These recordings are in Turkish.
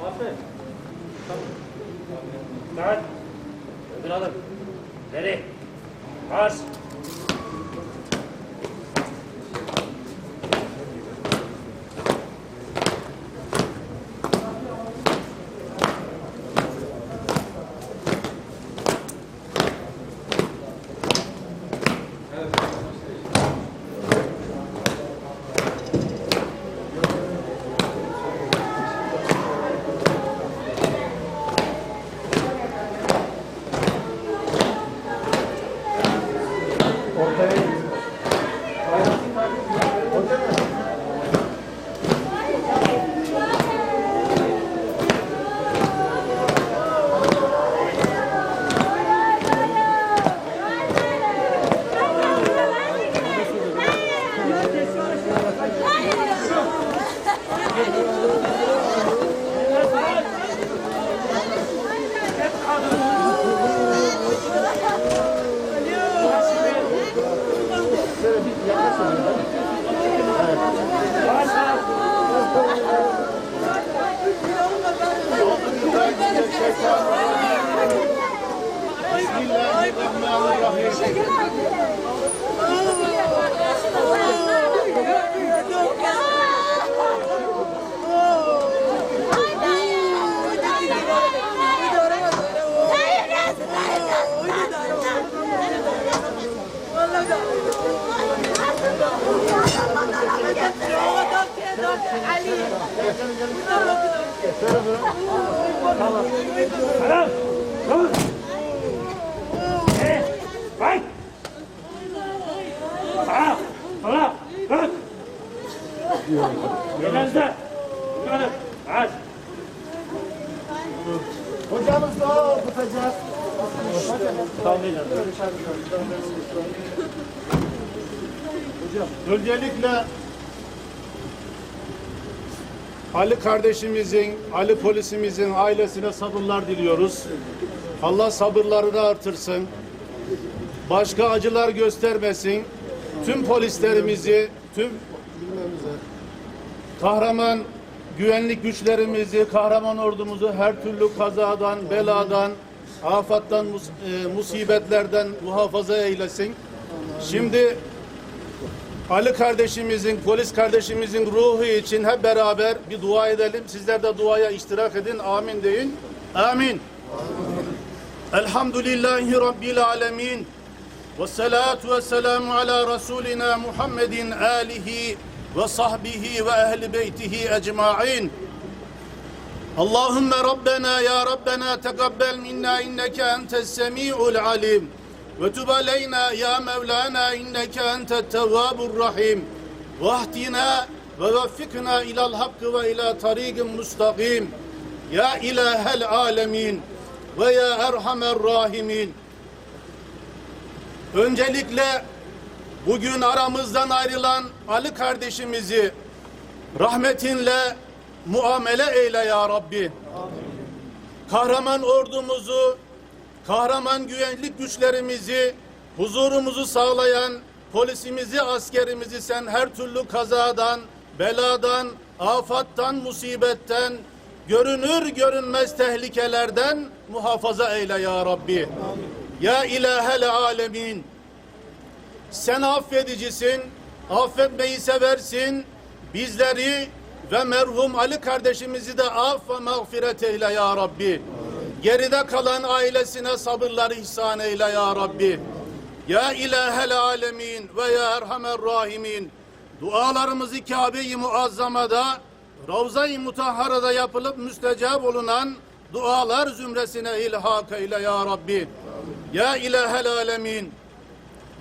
Dikkat. Ödül alın. Geri. Marş. Selam. Dur. Sağa. Sola. Dur. Yerinizde. Yukarı. Marş. Hocamız da okutacak. Öncelikle Ali kardeşimizin, Ali polisimizin ailesine sabırlar diliyoruz. Allah sabırlarını artırsın. Başka acılar göstermesin. Tüm polislerimizi, tüm kahraman güvenlik güçlerimizi, kahraman ordumuzu her türlü kazadan, beladan, afattan, e, musibetlerden muhafaza eylesin. Şimdi Ali kardeşimizin, polis kardeşimizin ruhu için hep beraber bir dua edelim. Sizler de duaya iştirak edin. Amin deyin. Amin. Elhamdülillahi Rabbil alemin. Ve salatu ve selamu ala Resulina Muhammedin alihi ve sahbihi ve ehli beytihi ecma'in. Allahümme Rabbena ya Rabbena tegabbel minna inneke entes semi'ul alim. Ve tub aleyna ya Mevlana inneke entet tevvabur rahim. Ve ahdina ve veffikna ilal hakkı ve ila tariqin mustakim. Ya ilahel alemin ve ya erhamer rahimin. Öncelikle bugün aramızdan ayrılan Ali kardeşimizi rahmetinle muamele eyle ya Rabbi. Kahraman ordumuzu, kahraman güvenlik güçlerimizi, huzurumuzu sağlayan polisimizi, askerimizi sen her türlü kazadan, beladan, afattan, musibetten, görünür görünmez tehlikelerden muhafaza eyle ya Rabbi. Ya ilahel alemin. Sen affedicisin, affetmeyi seversin. Bizleri ve merhum Ali kardeşimizi de af ve mağfiret eyle ya Rabbi. Geride kalan ailesine sabırlar ihsan eyle ya Rabbi. Ya ilahel alemin ve ya erhamer rahimin. Dualarımızı Kabe-i Muazzama'da, Ravza-i Mutahhara'da yapılıp müstecab olunan dualar zümresine ilhak eyle ya Rabbi. Ya ilahel alemin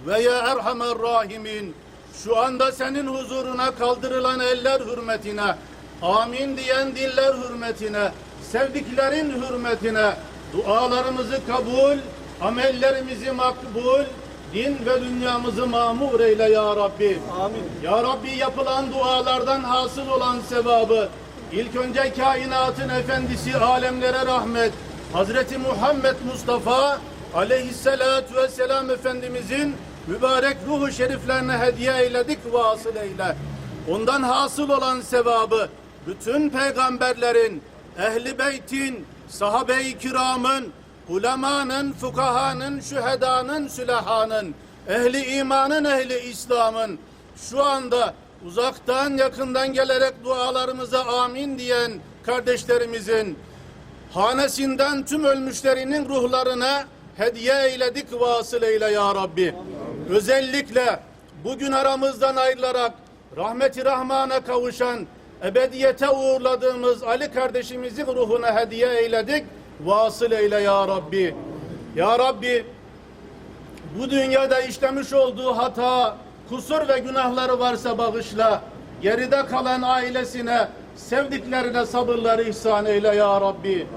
ve ya erhamer rahimin şu anda senin huzuruna kaldırılan eller hürmetine amin diyen diller hürmetine sevdiklerin hürmetine dualarımızı kabul amellerimizi makbul din ve dünyamızı mamur eyle ya Rabbi. Amin. Ya Rabbi yapılan dualardan hasıl olan sevabı ilk önce kainatın efendisi alemlere rahmet Hazreti Muhammed Mustafa aleyhissalatu vesselam Efendimizin mübarek ruhu şeriflerine hediye eyledik vasıl. Ondan hasıl olan sevabı bütün peygamberlerin, ehli beytin, sahabe-i kiramın, ulemanın, fukahanın, şühedanın, sülahanın, ehli imanın, ehli İslam'ın şu anda uzaktan yakından gelerek dualarımıza amin diyen kardeşlerimizin hanesinden tüm ölmüşlerinin ruhlarına hediye eyledik vasıl eyle ya Rabbi. Özellikle bugün aramızdan ayrılarak rahmeti rahmana kavuşan ebediyete uğurladığımız Ali kardeşimizin ruhuna hediye eyledik. Vasıl eyle ya Rabbi. Ya Rabbi bu dünyada işlemiş olduğu hata, kusur ve günahları varsa bağışla. Geride kalan ailesine, sevdiklerine sabırları ihsan eyle ya Rabbi.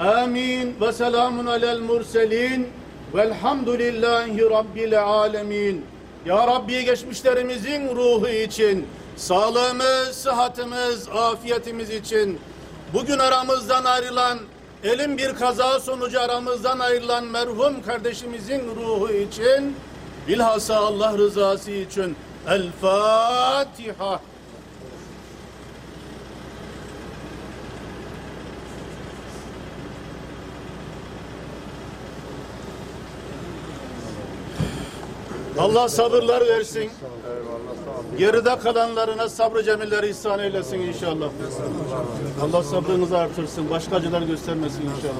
Amin ve selamun alel murselin velhamdülillahi rabbil alemin. Ya Rabbi geçmişlerimizin ruhu için, sağlığımız, sıhhatimiz, afiyetimiz için, bugün aramızdan ayrılan, elin bir kaza sonucu aramızdan ayrılan merhum kardeşimizin ruhu için, bilhassa Allah rızası için El Fatiha. Allah sabırlar versin. Geride kalanlarına sabrı cemilleri ihsan eylesin inşallah. Allah sabrınızı artırsın. Başka acılar göstermesin inşallah.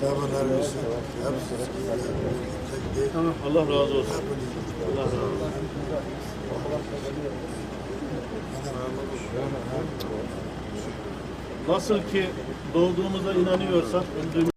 Sabırlar versin. Tamam, Allah razı olsun. Allah razı olsun. Nasıl ki doğduğumuza inanıyorsak öldüğümüz